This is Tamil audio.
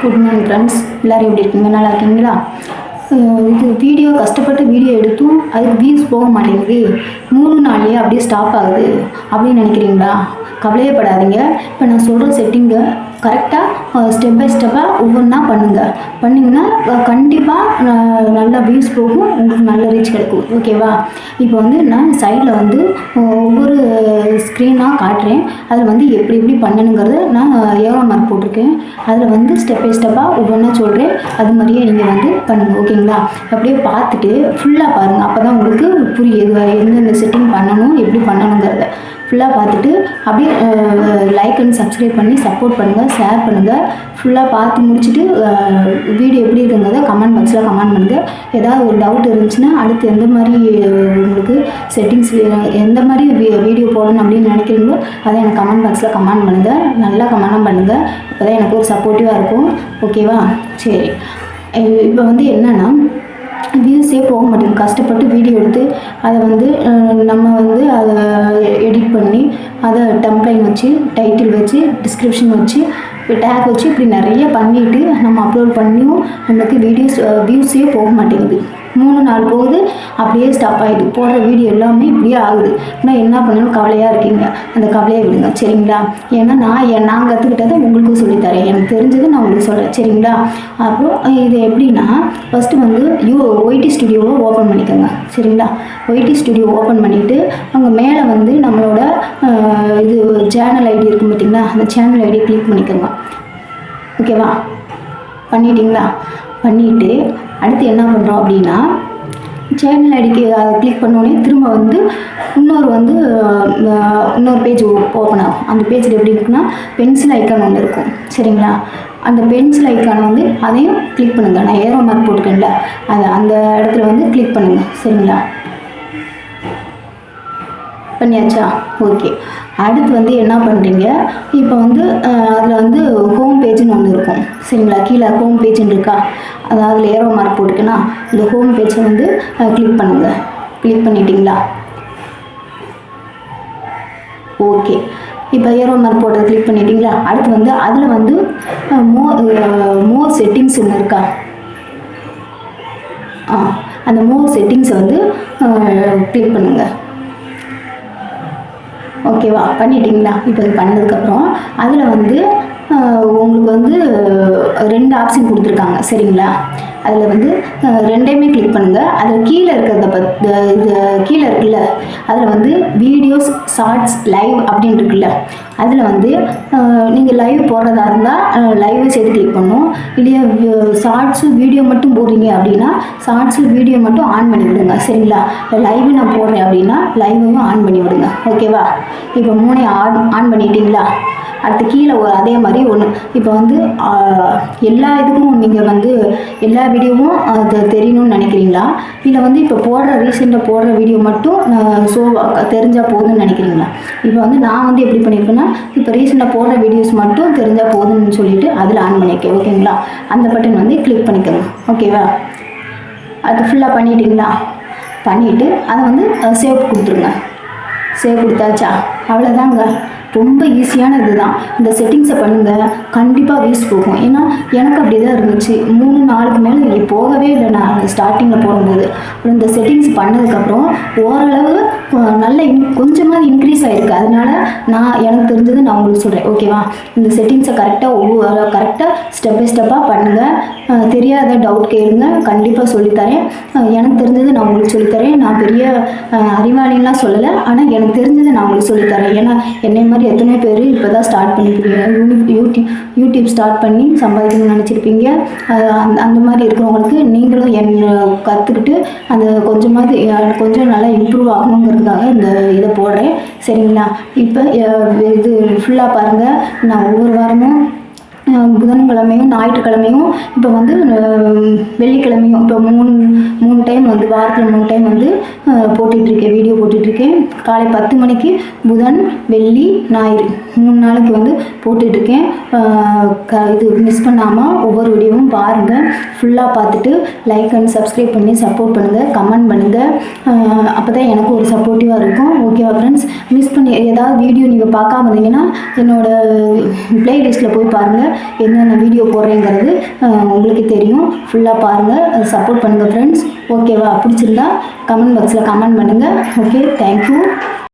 குட் மார்னிங் ஃப்ரெண்ட்ஸ் எல்லோரும் எப்படி இருக்கீங்க? நல்லா இருக்கீங்களா? இது வீடியோ கஷ்டப்பட்டு வீடியோ எடுத்தும் அதுக்கு வியூஸ் போக மாட்டேங்குது. மூணு நாள்லேயே அப்படியே ஸ்டாப் ஆகுது. அப்படின்னு நினைக்கிறீங்களா? கவலையே படாதீங்க. இப்போ நான் சொல்கிற செட்டிங்கை கரெக்டாக ஸ்டெப் பை ஸ்டெப்பாக ஒவ்வொன்றா பண்ணுங்கள் பண்ணிங்கன்னா கண்டிப்பாக நல்லா வியூஸ் போகும். உங்களுக்கு நல்ல ரீச் கிடைக்கும். ஓகேவா இப்போ வந்து நான் சைடில் வந்து ஒவ்வொரு ஸ்க்ரீனாக காட்டுறேன். அதில் வந்து எப்படி எப்படி பண்ணணுங்கிறத நான் ஏரோ போட்டிருக்கேன். அதில் வந்து ஸ்டெப் பை ஸ்டெப்பாக ஒவ்வொன்றா சொல்கிறேன் அது மாதிரியே நீங்கள் வந்து பண்ணுங்கள் ஓகேங்களா? அப்படியே பார்த்துட்டு ஃபுல்லாக பாருங்கள் அப்போ தான் உங்களுக்கு புரியுது எந்தெந்த செட்டிங் பண்ணணும் எப்படி பண்ணணுங்கிறத. ஃபுல்லாக பார்த்துட்டு அப்படியே லைக் அண்ட் சப்ஸ்கிரைப் பண்ணி சப்போர்ட் பண்ணுங்கள் ஷேர் பண்ணுங்கள் ஃபுல்லாக பார்த்து முடிச்சுட்டு வீடியோ எப்படி இருக்குங்கிறத கமெண்ட் பாக்ஸில் கமெண்ட் பண்ணுங்கள் ஏதாவது ஒரு டவுட் இருந்துச்சுன்னா அடுத்து எந்த மாதிரி உங்களுக்கு செட்டிங்ஸ் எந்த மாதிரி வீடியோ போடணும் அப்படின்னு நினைக்கிறீங்களோ அதை எனக்கு கமெண்ட் பாக்ஸில் கமெண்ட் பண்ணுங்கள் நல்லா கமெண்ட் பண்ணுங்கள் அப்போ தான் எனக்கு ஒரு சப்போர்ட்டிவாக இருக்கும். ஓகேவா சரி. இப்போ வந்து என்னென்னா வியூஸே போக மாட்டேங்குது. கஷ்டப்பட்டு வீடியோ எடுத்து அதை வந்து நம்ம வந்து அதை எடிட் பண்ணி அதை டம்ப்ளைன் வச்சு டைட்டில் வச்சு டிஸ்கிரிப்ஷன் வச்சு டேக் வச்சு இப்படி நிறைய பண்ணிட்டு நம்ம அப்லோட் பண்ணியும் நம்மளுக்கு வீடியோஸ் வியூஸே போக மாட்டேங்குது. மூணு நாள் போகுது அப்படியே ஸ்டாப் ஆகிடுது போடுற வீடியோ எல்லாமே இப்படியே ஆகுது. ஆனால் என்ன பண்ணணும் கவலையாக இருக்கீங்க? அந்த கவலையை விடுங்க சரிங்களா? ஏன்னா நான் என் நான் கற்றுக்கிட்டதை உங்களுக்கும் சொல்லித்தரேன். எனக்கு தெரிஞ்சது நான் உங்களுக்கு சொல்கிறேன் சரிங்களா? அப்புறம் இது எப்படின்னா ஃபஸ்ட்டு வந்து யூ ஒய்டி ஸ்டுடியோவை ஓப்பன் பண்ணிக்கோங்க சரிங்களா? ஒய்டி ஸ்டுடியோ ஓப்பன் பண்ணிவிட்டு அங்கே மேலே வந்து நம்மளோட இது சேனல் ஐடி இருக்கும் பார்த்தீங்களா அந்த சேனல் ஐடியை கிளிக் பண்ணிக்கோங்க. ஓகேவா பண்ணிட்டீங்களா? பண்ணிவிட்டு அடுத்து என்ன பண்ணுறோம் அப்படின்னா சேனல் அடிக்க அதை கிளிக் பண்ணோடனே திரும்ப வந்து இன்னொரு வந்து இன்னொரு பேஜ் ஓப்பன் ஆகும். அந்த பேஜில் எப்படி இருக்குன்னா பென்சில் ஐக்கான் ஒன்று இருக்கும். சரிங்களா? அந்த பென்சில் ஐக்கான் வந்து அதையும் கிளிக் பண்ணுங்கள் நான் ஏரோ மார்க் போட்டுக்கேன்ல. அதை அந்த இடத்துல வந்து கிளிக் பண்ணுங்கள் சரிங்களா? பண்ணியாச்சா? ஓகே. அடுத்து வந்து என்ன பண்ணுறீங்க இப்போ வந்து அதில் வந்து ஹோம் பேஜ்னு ஒன்று இருக்கும். சரிங்களா? கீழே ஹோம் பேஜ்னு இருக்கா? அதாவது அதில் ஏரோ மார்க் போட்டுக்கன்னா இந்த ஹோம் பேஜை வந்து கிளிக் பண்ணுங்கள் கிளிக் பண்ணிட்டீங்களா? ஓகே. இப்போ ஏரோ மார்க் போட்டதை கிளிக் பண்ணிட்டீங்களா? அடுத்து வந்து அதில் வந்து மோர் மோர் செட்டிங்ஸ் ஒன்று இருக்கா? ஆ அந்த மோர் செட்டிங்ஸை வந்து கிளிக் பண்ணுங்கள் ஓகேவா? பண்ணிட்டீங்களா? இப்போ இது பண்ணதுக்கப்புறம் அதில் வந்து உங்களுக்கு வந்து ரெண்டு ஆப்ஷன் கொடுத்துருக்காங்க. சரிங்களா? அதில் வந்து ரெண்டையுமே கிளிக் பண்ணுங்கள் அதில் கீழே இருக்கிறத பத் இது கீழே இருக்குல்ல அதில் வந்து வீடியோஸ் ஷார்ட்ஸ் லைவ் அப்படின்னு இருக்குல்ல அதில் வந்து நீங்கள் லைவ் போடுறதா இருந்தால் லைவை சேர்த்து கிளிக் பண்ணணும் இல்லையா ஷார்ட்ஸு வீடியோ மட்டும் போடுறீங்க அப்படின்னா ஷார்ட்ஸு வீடியோ மட்டும் ஆன் பண்ணி விடுங்க சரிங்களா? லைவ் நான் போடுறேன் அப்படின்னா லைவையும் ஆன் பண்ணி விடுங்க ஓகேவா இப்போ மூணையும் ஆன் ஆன் பண்ணிட்டீங்களா? அடுத்து கீழே ஒரு அதே மாதிரி ஒன்று இப்போ வந்து எல்லா இதுக்கும் நீங்கள் வந்து எல்லா வீடியோவும் அது தெரியணும்னு நினைக்கிறீங்களா? இல்லை வந்து இப்போ போடுற ரீசெண்டாக போடுற வீடியோ மட்டும் ஸோ ஷோ தெரிஞ்சால் போதும்னு நினைக்கிறீங்களா? இப்போ வந்து நான் வந்து எப்படி பண்ணியிருக்கேன்னா இப்போ ரீசெண்டாக போடுற வீடியோஸ் மட்டும் தெரிஞ்சால் போதும்னு சொல்லிட்டு அதில் ஆன் பண்ணியிருக்கேன் ஓகேங்களா அந்த பட்டன் வந்து கிளிக் பண்ணிக்கோங்க ஓகேவா அது ஃபுல்லாக பண்ணிட்டீங்களா? பண்ணிவிட்டு அதை வந்து சேவ் கொடுத்துருங்க. சேவ் கொடுத்தாச்சா? அவ்வளோதாங்க ரொம்ப ஈஸியான இதுதான் இந்த செட்டிங்ஸை பண்ணுங்கள் கண்டிப்பாக வேஸ்ட் போகும். ஏன்னா எனக்கு அப்படி தான் இருந்துச்சு. மூணு நாளுக்கு மேலே இங்கே போகவே இல்லை நான். ஸ்டார்டிங்கில் போடும்போது. அப்புறம் இந்த செட்டிங்ஸ் பண்ணதுக்கப்புறம் ஓரளவு நல்ல இன் கொஞ்சமாக இன்க்ரீஸ் ஆகிருக்கு அதனால் நான் எனக்கு தெரிஞ்சது நான் உங்களுக்கு சொல்கிறேன் ஓகேவா இந்த செட்டிங்ஸை கரெக்டாக ஒவ்வொரு கரெக்டாக ஸ்டெப் பை ஸ்டெப்பாக பண்ணுங்கள் தெரியாத டவுட் கேளுங்க. கண்டிப்பாக சொல்லித்தரேன். எனக்கு தெரிஞ்சது நான் உங்களுக்கு சொல்லித்தரேன். நான் பெரிய அறிவாளிலாம் சொல்லலை. ஆனால் எனக்கு தெரிஞ்சதை நான் உங்களுக்கு சொல்லித்தரேன். ஏன்னா என்னை மாதிரி எத்தனை பேர் இப்போ தான் ஸ்டார்ட் பண்ணிக்கிறீங்க யூடியூப் யூடியூப் ஸ்டார்ட் பண்ணி சம்பாதிக்கணும்னு நினச்சிருப்பீங்க. அந்த அந்த மாதிரி இருக்கிறவங்களுக்கு நீங்களும் என் கற்றுக்கிட்டு அந்த கொஞ்சமாவது கொஞ்சம் நல்லா இம்ப்ரூவ் ஆகணுங்கிறதுக்காக இந்த இதை போடுறேன். சரிங்களா? இப்போ இது ஃபுல்லாக பாருங்கள் நான் ஒவ்வொரு வாரமும் புதன்கிழமையும் ஞாயிற்றுக்கிழமையும் இப்போ வந்து வெள்ளிக்கிழமையும் இப்போ மூணு மூணு டைம் வந்து வாரத்தில் மூணு டைம் வந்து அஹ், போட்டுட்ருக்கேன் வீடியோ போட்டுட்ருக்கேன். காலை பத்து மணிக்கு புதன் வெள்ளி ஞாயிறு மூணு நாளைக்கு வந்து போட்டுட்ருக்கேன். க இது மிஸ் பண்ணாமல் ஒவ்வொரு வீடியோவும் பாருங்கள் ஃபுல்லாக பார்த்துட்டு லைக் அண்ட் சப்ஸ்கிரைப் பண்ணி சப்போர்ட் பண்ணுங்கள் கமெண்ட் பண்ணுங்கள் அப்போ தான் எனக்கு ஒரு சப்போர்ட்டிவாக இருக்கும். ஓகேவா ஃப்ரெண்ட்ஸ் மிஸ் பண்ணி ஏதாவது வீடியோ நீங்கள் பார்க்காம இருந்தீங்கன்னா என்னோடய ப்ளேலிஸ்ட்டில் போய் பாருங்கள் என்னென்ன வீடியோ போடுறேங்கிறது உங்களுக்கு தெரியும். ஃபுல்லாக பாருங்கள் சப்போர்ட் பண்ணுங்கள் ஃப்ரெண்ட்ஸ் ஓகேவா பிடிச்சிருந்தா கமெண்ட் பாக்ஸில் கமெண்ட் பண்ணுங்கள் ஓகே தேங்க்யூ